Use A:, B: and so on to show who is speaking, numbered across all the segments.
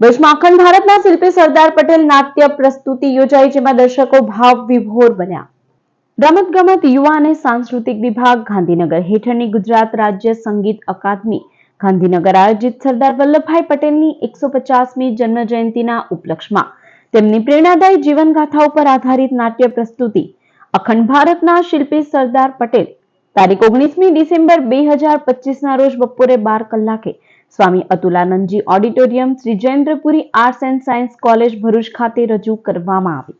A: ભુજમાં અખંડ ભારતના શિલ્પી સરદાર પટેલ નાટ્ય પ્રસ્તુતિ યોજાઈ જેમાં દર્શકો ભાવ વિભોર બન્યા. રમત ગમત યુવા અને સાંસ્કૃતિક વિભાગ ગાંધીનગર હેઠળની ગુજરાત રાજ્ય સંગીત અકાદમી ગાંધીનગર આયોજિત સરદાર વલ્લભભાઈ પટેલની એકસો પચાસમી જન્મ ઉપલક્ષમાં તેમની પ્રેરણાદાયી જીવનગાથા ઉપર આધારિત નાટ્ય પ્રસ્તુતિ અખંડ ભારતના શિલ્પી સરદાર પટેલ તારીખ ઓગણીસમી ડિસેમ્બર બે હજાર પચીસના રોજ બપોરે બાર કલાકે Swami Atulanandji auditorium Shri Jayendrapuri arts and science college Bharuch ખાતે રજૂ કરવામાં આવી.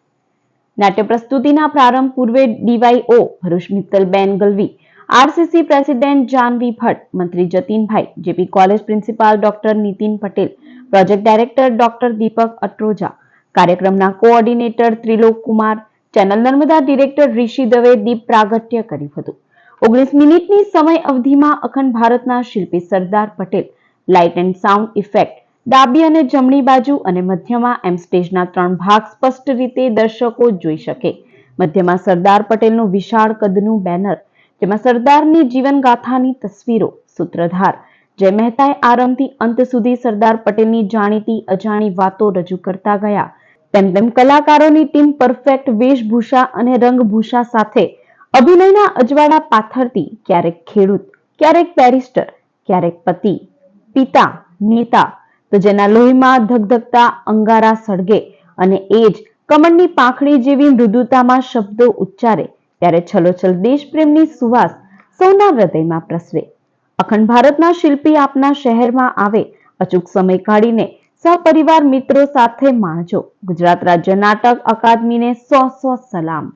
A: નાટ્ય પ્રસ્તુતિના પ્રારંભ પૂર્વે DYO Bharuch Mittalben Galvi, RCC president Janvi Bhatt, મંત્રી Jatinbhai, JP college principal doctor Nitin Patel, project director doctor Deepak Atroja, કાર્યક્રમના coordinator Trilok Kumar channel Narmada director Rishi Dave દીપ પ્રાગટ્ય કર્યું હતું. ઓગણીસ મિનિટની સમય અવધિમાં અખંડ ભારતના શિલ્પી Sardar Patel light and sound effect. ડાબી અને જમણી બાજુ અને મધ્યમાં એમ સ્ટેજના ત્રણ ભાગ સ્પષ્ટ રીતે દર્શકો જોઈ શકે. મધ્યમાં સરદાર પટેલનું વિશાળ કદનું બેનર, જેમાં સરદારની જીવનગાથાની તસવીરો, સૂત્રધાર, જય મહેતાએ આરંભથી અંત સુધી સરદાર પટેલની જાણીતી અજાણી વાતો રજૂ કરતા ગયા. તેમ તેમ કલાકારોની ટીમ પરફેક્ટ વેશભૂષા અને રંગભૂષા સાથે અભિનયના અજવાળા પાથરતી, ક્યારેક ખેડૂત, ક્યારેક બેરિસ્ટર, ક્યારેક પતિ પિતા, નેતા. તો જેના લોહીમાં ધગધગતા, અંગારા સળગે અને એ જ કમળની પાંખડી જેવી મૃદુતામાં શબ્દો ઉચ્ચારે, ત્યારે છલોછલ દેશપ્રેમની સુવાસ સૌના હૃદયમાં પ્રસરે. અખંડ ભારતના શિલ્પી આપના શહેરમાં આવે, અચૂક સમય કાઢીને સહપરિવાર મિત્રો સાથે માણજો. ગુજરાત રાજ્ય નાટક અકાદમીને સો સો સલામ.